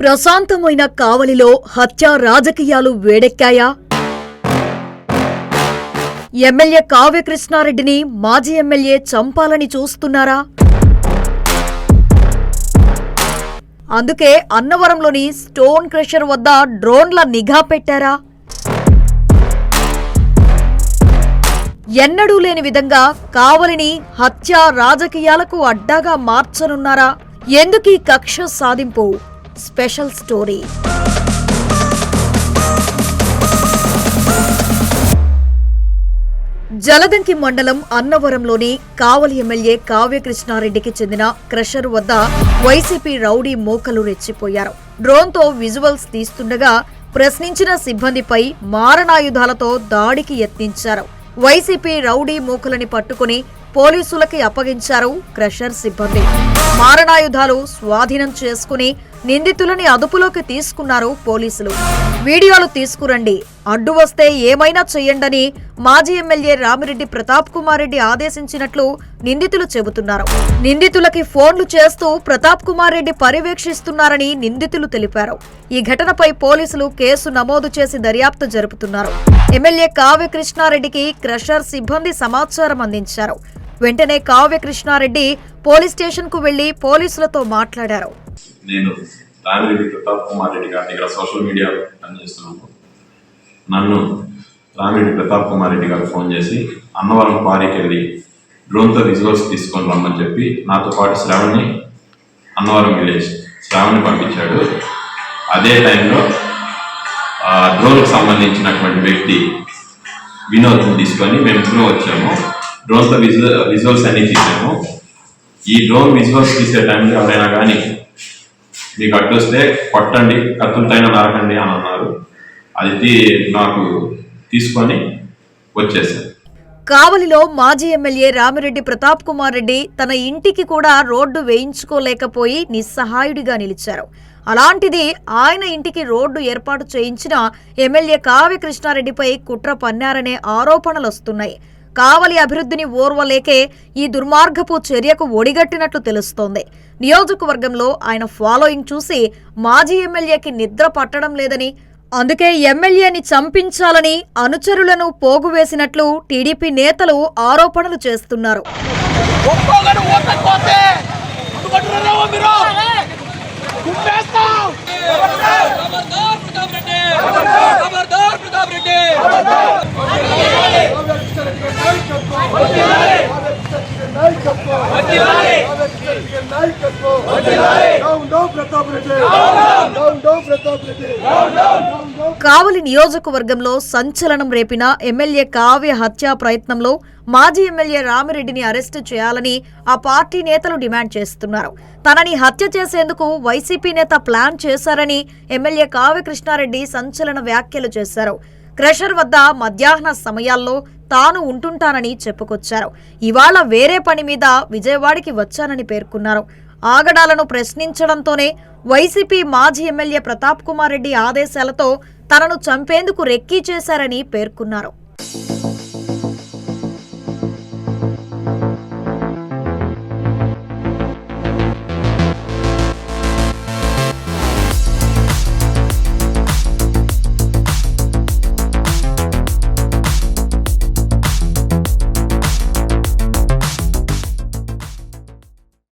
ప్రశాంతమైన కావలిలో హత్య రాజకీయాలు వేడెక్కాయా? ఎమ్మెల్యే కావ్యకృష్ణారెడ్డిని మాజీ ఎమ్మెల్యే చంపాలని చూస్తున్నారా? అందుకే అన్నవరంలోని స్టోన్ క్రషర్ వద్ద డ్రోన్ల నిఘా పెట్టారా? ఎన్నడూ లేని విధంగా కావలిని హత్య రాజకీయాలకు అడ్డాగా మార్చనున్నారా? ఎందుకీ కక్ష సాధింపు? Special story. జలదంకి మండలం అన్నవరంలోని కావలి ఎమ్మెల్యే కావ్యకృష్ణారెడ్డికి చెందిన క్రషర్ వద్ద వైసీపీ రౌడీ మోకలు రెచ్చిపోయారు. డ్రోన్తో విజువల్స్ తీస్తుండగా ప్రశ్నించిన సిబ్బందిపై మారణాయుధాలతో దాడికి యత్నించారు. వైసీపీ రౌడీ మూకలని పట్టుకుని పోలీసులకి అప్పగించారు క్రషర్ సిబ్బంది. మారణాయుధాలు స్వాధీనం చేసుకుని నిందితులని అదుపులోకి తీసుకున్నారు పోలీసులు. వీడియోలు తీసుకురండి. అడ్డు వస్తే ఏమైనా చెయ్యండని మాజీ ఎమ్మెల్యే రామిరెడ్డి ప్రతాప్ కుమార్ రెడ్డి ఆదేశించినట్లు నిందితులు చెబుతున్నారు. నిందితులకి ఫోన్లు చేస్తూ ప్రతాప్ కుమార్ రెడ్డి పర్యవేక్షిస్తున్నారని నిందితులు తెలిపారు. ఈ ఘటనపై పోలీసులు కేసు నమోదు చేసి దర్యాప్తు జరుపుతున్నారు. ఎమ్మెల్యే కావ్య కృష్ణారెడ్డికి క్రషర్ సిబ్బంది సమాచారం అందించారు. వెంటనే కావ్య కృష్ణారెడ్డి పోలీస్ స్టేషన్కు వెళ్ళి పోలీసులతో మాట్లాడారు. నేను రామిరెడ్డి ప్రతాప్ కుమార్ రెడ్డి గారిని ఇక్కడ సోషల్ మీడియా పనిచేస్తున్నాను నన్ను రామిరెడ్డి ప్రతాప్ కుమార్ రెడ్డి గారు ఫోన్ చేసి అన్నవరం క్వారీకి వెళ్ళి డ్రోన్తో విజువల్స్ తీసుకొని రమ్మని చెప్పి నాతో పాటు శ్రావణ్ని అన్నవరం విలేజ్ శ్రావణ్ని పంపించాడు. అదే టైంలో డ్రోన్కి సంబంధించినటువంటి వ్యక్తి వినోద్ని తీసుకొని మేము ఇద్దరం వచ్చాము. డ్రోన్తో విజువల్ విజువల్స్ అన్ని తీసాము. ఈ డ్రోన్ విజువల్స్ తీసే టైంలో ఎవరైనా కానీ మీకు అడ్డు వస్తే కొట్టండి కత్తులతైనా నరకండి అని అన్నారు. అది నాకు తీసుకొని వచ్చేసాను కావలిలో మాజీ ఎమ్మెల్యే రామిరెడ్డి ప్రతాప్ కుమార్ రెడ్డి తన ఇంటికి కూడా రోడ్డు వేయించుకోలేకపోయి నిస్సహాయుడిగా నిలిచారు. అలాంటిది ఆయన ఇంటికి రోడ్డు ఏర్పాటు చేయించిన ఎమ్మెల్యే కావ్య కృష్ణారెడ్డిపై కుట్ర పన్నారనే ఆరోపణలు వస్తున్నాయి కావలి అభివృద్ధిని ఓర్వలేకే ఈ దుర్మార్గపు చర్యకు ఒడిగట్టినట్లు తెలుస్తోంది. నియోజకవర్గంలో ఆయన ఫాలోయింగ్ చూసి మాజీ ఎమ్మెల్యేకి నిద్ర పట్టడం లేదని అందుకే ఎమ్మెల్యేని చంపించాలని అనుచరులను పోగువేసినట్లు టీడీపీ నేతలు ఆరోపణలు చేస్తున్నారు. కావలి నియోజకవర్గంలో సంచలనం రేపిన ఎమ్మెల్యే కావ్య హత్యా ప్రయత్నంలో మాజీ ఎమ్మెల్యే రామిరెడ్డిని అరెస్టు చేయాలని ఆ పార్టీ నేతలు డిమాండ్ చేస్తున్నారు. తనని హత్య చేసేందుకు వైసీపీ నేత ప్లాన్ చేశారని ఎమ్మెల్యే కావ్య కృష్ణారెడ్డి సంచలన వ్యాఖ్యలు చేశారు. క్రెషర్ వద్ద మధ్యాహ్న సమయాల్లో తాను ఉంటుంటానని చెప్పుకొచ్చారు. ఇవాళ వేరే పని మీద విజయవాడకి వచ్చానని పేర్కొన్నారు. ఆగడాలను ప్రశ్నించడంతోనే వైసీపీ మాజీ ఎమ్మెల్యే ప్రతాప్ కుమార్ రెడ్డి ఆదేశాలతో తనను చంపేందుకు రెక్కీ చేశారని పేర్కొన్నారు.